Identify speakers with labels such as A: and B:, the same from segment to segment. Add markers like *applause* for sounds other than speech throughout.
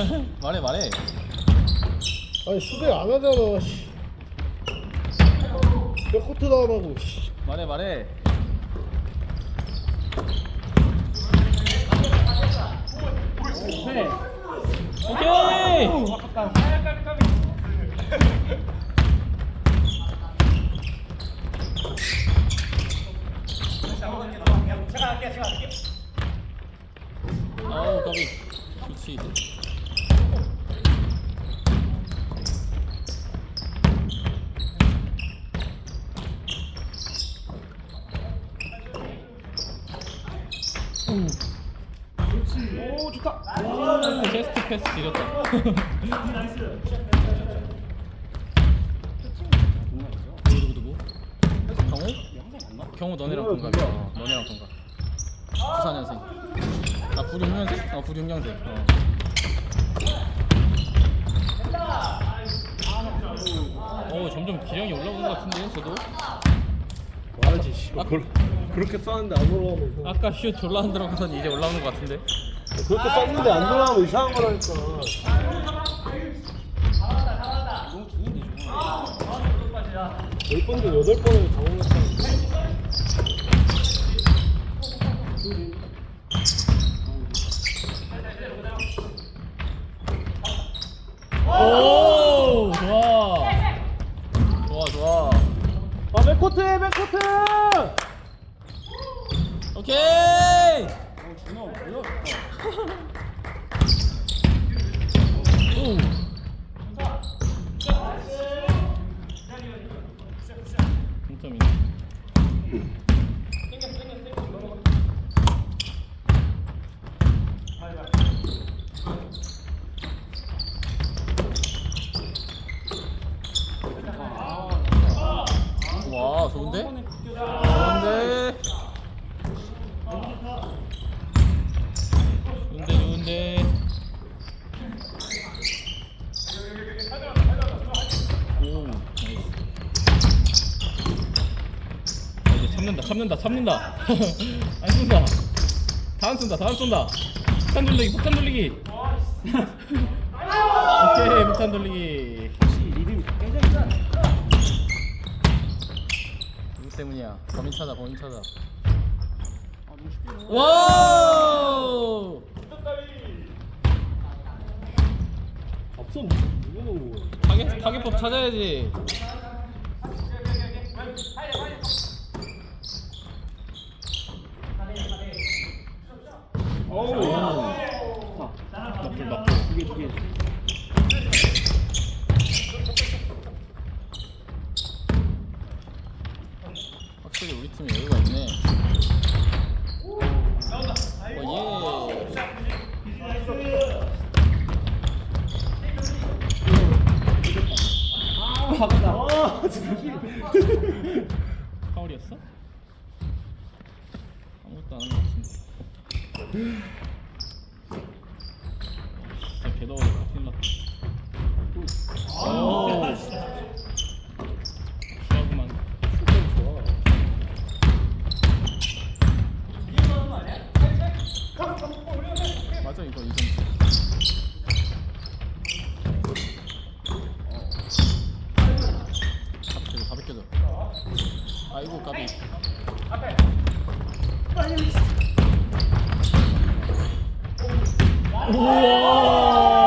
A: *laughs* 말해 말해.
B: 아니 수비 안 하잖아 씨. 몇 코트 나가고 씨.
A: 말해 말해. 오케이. 아우
B: 오 좋다
A: 오, 테스트 패스 지렸다. 누구 누구 누구? 경호? 경호 너네랑 동갑이야. 어, 너네랑 동갑. 94년생. 아 96년생? 어 96년생. 어. 어 점점 기량이 올라오는 것 같은데 저도
B: 말하지 씨. 그걸 그렇게 쐈는데 안 올라오면 이상-
A: 아까 슛 졸라 안 들어가선 이제 올라오는 것 같은데?
B: 그렇게 쐈는데 안 돌아가면 이상한 거라니까. 열 번도 여덟 번을 당황했다는데
A: 오 좋아 좋아 좋아
B: 아 백코트해 백코트
A: 오케이 오 동점이네 와 좋은데? 좋은데? 좋은데. 좋은데 오 나이스. 아, 이제 참는다 참는다 참는다. *laughs* 안 쏜다. 다안 쏜다 다안 쏜다. 폭탄 돌리기 폭탄 돌리기. *laughs* 오케이 폭탄 돌리기 때문이야. 범인 찾아 범인 찾아. 와우
B: 앞선 누구 놓은 거야
A: 타겟, 타겟법 찾아야지 여유가 있네 어, 예.
B: 아 진짜
A: 파울이었어? 아무것도 안 한 것 같은데 진짜 개더워서 큰일 났다 오 좋아구만 맞아 이거 이점 갑자기 다 벗겨져 아이고 까비 우와.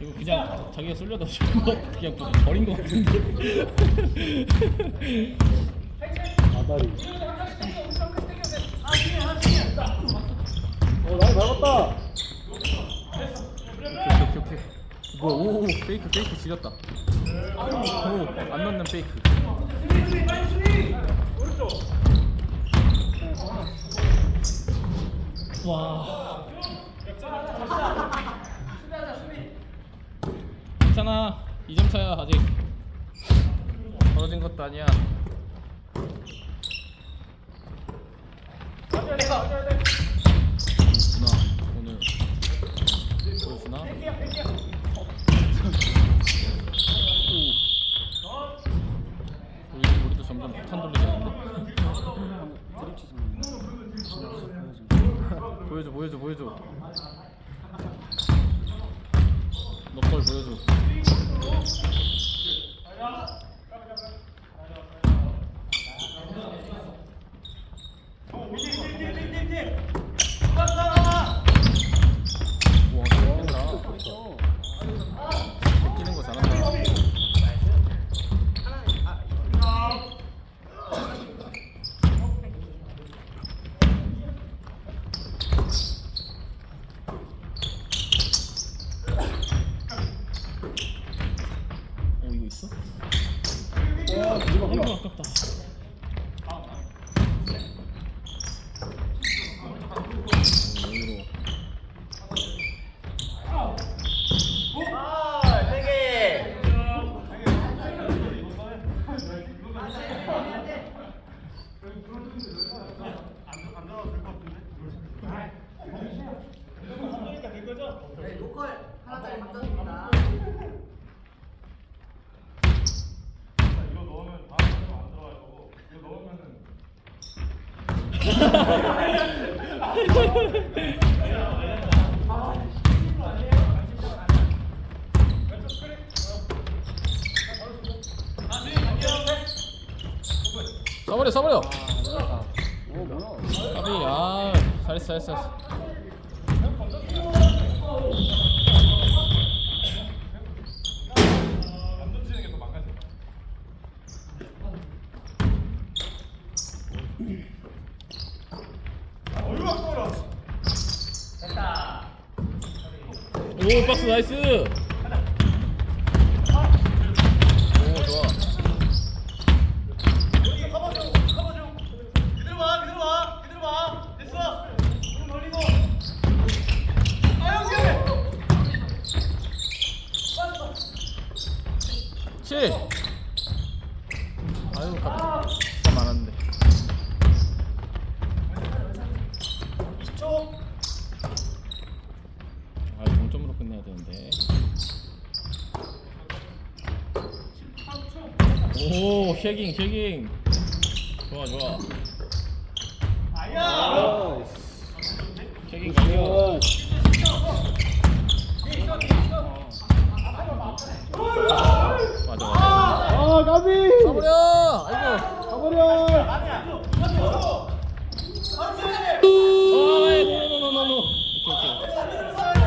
A: 이거 그냥 자기가 쏠려다 거 그냥 버린 거 같은데.
B: 아다리. 어 나이 밟았다.
A: 오케이 오케이 오케이. 뭐야 오 페이크 페이크 지렸다. 오 안 넣는 페이크. 와 괜찮아? 2점 차야 아직. 벌어진 것도 아니야. 보여주나? 오늘 보여주나? 오. 우리, 우리도 점점 폭탄 돌리겠는데? 보여줘 보여줘 보여줘 너걸
B: 보여줘. 이거
A: 아이고
B: 하나
A: 아깝다. 오, 여기로. 써버려 써버려.
B: 어 뭐야
A: 까비 아 잘했어 잘했어. 오 박스 나이스. 오 좋아.
C: 그대로 와, 그대로 와, 그대로 와. 됐어. 좀 돌리고. 아, 형님.
A: 7 아유 깜짝 진짜 많았는데
C: 20초.
A: 아 동점으로 끝내야 되는데. 오 쉐깅 쉐깅. 좋아 좋아.
C: 아야.
A: 쉐깅
B: 가버